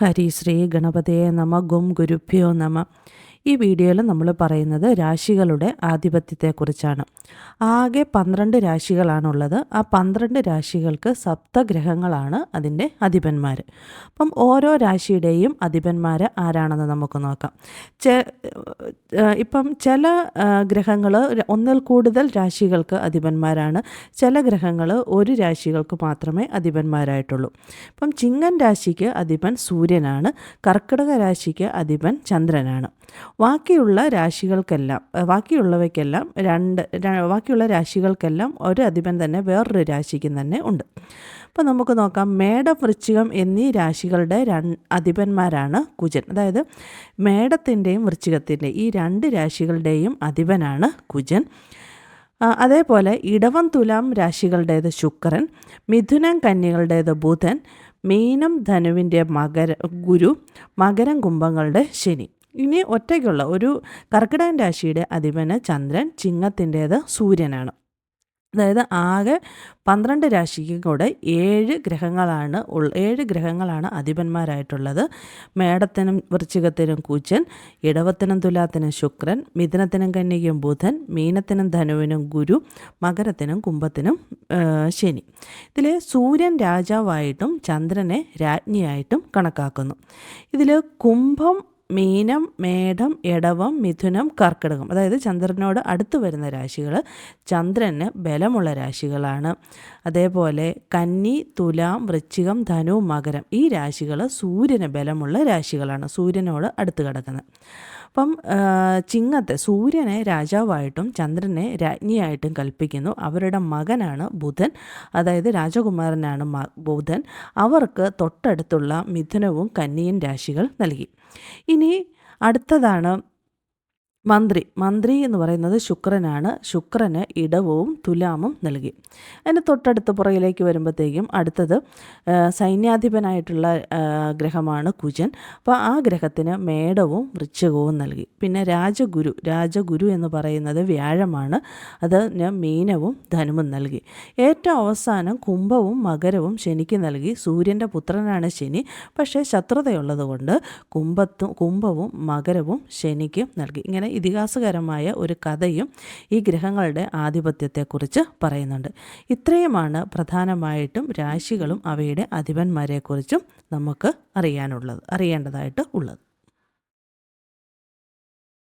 ഹരിശ്രീ ഗണപതയെ നമ ഗും ഗുരുഭ്യോ നമ. ഈ വീഡിയോയിൽ നമ്മൾ പറയുന്നത് രാശികളുടെ ആധിപത്യത്തെക്കുറിച്ചാണ്. ആകെ പന്ത്രണ്ട് രാശികളാണുള്ളത്. ആ പന്ത്രണ്ട് രാശികൾക്ക് സപ്തഗ്രഹങ്ങളാണ് അതിന്റെ അധിപന്മാർ. അപ്പം ഓരോ രാശിയുടെയും അധിപന്മാർ ആരാണെന്ന് നമുക്ക് നോക്കാം. ഇപ്പം ചില ഗ്രഹങ്ങൾ ഒന്നിൽ കൂടുതൽ രാശികൾക്ക് അധിപന്മാരാണ്. ചില ഗ്രഹങ്ങൾ ഒരു രാശികൾക്ക് മാത്രമേ അധിപന്മാരായിട്ടുള്ളൂ. ഇപ്പം ചിങ്ങൻ രാശിക്ക് അധിപൻ സൂര്യനാണ്. കർക്കിടക രാശിക്ക് അധിപൻ ചന്ദ്രനാണ്. ബാക്കിയുള്ള രാശികൾക്കെല്ലാം ബാക്കിയുള്ളവയ്ക്കെല്ലാം രണ്ട് ബാക്കിയുള്ള രാശികൾക്കെല്ലാം ഒരു അധിപൻ തന്നെ വേറൊരു രാശിക്കും തന്നെ ഉണ്ട്. അപ്പോൾ നമുക്ക് നോക്കാം. മേടം വൃശ്ചികം എന്നീ രാശികളുടെ അധിപന്മാരാണ് കുജൻ. അതായത് മേടത്തിന്റെയും വൃശ്ചികത്തിന്റെയും ഈ രണ്ട് രാശികളുടെയും അധിപനാണ് കുജൻ. അതേപോലെ ഇടവം തുലാം രാശികളുടേത് ശുക്രൻ മിഥുനം കന്യകളുടേത് ബുധൻ മീനം ധനുവിന്റെ മകര ഗുരു മകരം കുംഭങ്ങളുടെ ശനി. ഇനി ഒറ്റയ്ക്കുള്ള ഒരു കർക്കിടകൻ രാശിയുടെ അധിപന് ചന്ദ്രൻ ചിങ്ങത്തിന്റേത് സൂര്യനാണ്. അതായത് ആകെ പന്ത്രണ്ട് രാശിക്കും കൂടെ ഏഴ് ഗ്രഹങ്ങളാണ് ഉള്ള ഏഴ് ഗ്രഹങ്ങളാണ് അധിപന്മാരായിട്ടുള്ളത്. മേടത്തിനും വൃശ്ചികത്തിനും കൂച്ചൻ ഇടവത്തിനും തുലാത്തിനും ശുക്രൻ മിഥുനത്തിനും കന്യകയും ബുധൻ മീനത്തിനും ധനുവിനും ഗുരു മകരത്തിനും കുംഭത്തിനും ശനി. ഇതിൽ സൂര്യൻ രാജാവായിട്ടും ചന്ദ്രനെ രാജ്ഞിയായിട്ടും കണക്കാക്കുന്നു. ഇതിൽ കുംഭം മീനം മേടം ഇടവം മിഥുനം കർക്കിടകം. അതായത് ചന്ദ്രനോട് അടുത്ത് വരുന്ന രാശികൾ ചന്ദ്രന് ബലമുള്ള രാശികളാണ്. അതേപോലെ കന്നി തുലാം വൃശ്ചികം ധനു മകരം ഈ രാശികൾ സൂര്യന് ബലമുള്ള രാശികളാണ് സൂര്യനോട് അടുത്ത് കിടക്കുന്നത്. അപ്പം ചിങ്ങത്തെ സൂര്യനെ രാജാവായിട്ടും ചന്ദ്രനെ രാജ്ഞിയായിട്ടും കൽപ്പിക്കുന്നു. അവരുടെ മകനാണ് ബുധൻ. അതായത് രാജകുമാരനാണ് ബുധൻ. അവർക്ക് തൊട്ടടുത്തുള്ള മിഥുനവും കന്നിയും രാശികൾ നൽകി. ഇനി അടുത്തതാണ് മന്ത്രി. മന്ത്രി എന്ന് പറയുന്നത് ശുക്രനാണ്. ശുക്രന് ഇടവും തുലാമും നൽകി. അതിന് തൊട്ടടുത്ത പുറകിലേക്ക് വരുമ്പോഴത്തേക്കും അടുത്തത് സൈന്യാധിപനായിട്ടുള്ള ഗ്രഹമാണ് കുജൻ. അപ്പോൾ ആ ഗ്രഹത്തിന് മേടവും വൃശ്ചകവും നൽകി. പിന്നെ രാജഗുരു. രാജഗുരു എന്ന് പറയുന്നത് വ്യാഴമാണ്. അതിന് മീനവും ധനുവും നൽകി. ഏറ്റവും അവസാനം കുംഭവും മകരവും ശനിക്ക് നൽകി. സൂര്യന്റെ പുത്രനാണ് ശനി. പക്ഷേ ശത്രുതയുള്ളതുകൊണ്ട് കുംഭത്തും കുംഭവും മകരവും ശനിക്കും നൽകി. ഇങ്ങനെ ഇതിഹാസകരമായ ഒരു കഥയും ഈ ഗ്രഹങ്ങളുടെ ആധിപത്യത്തെക്കുറിച്ച് പറയുന്നുണ്ട്. ഇത്രയുമാണ് പ്രധാനമായിട്ടും രാശികളും അവയുടെ അധിപന്മാരെക്കുറിച്ചും നമുക്ക് അറിയാനുള്ളത് അറിയേണ്ടതായിട്ട് ഉള്ളത്.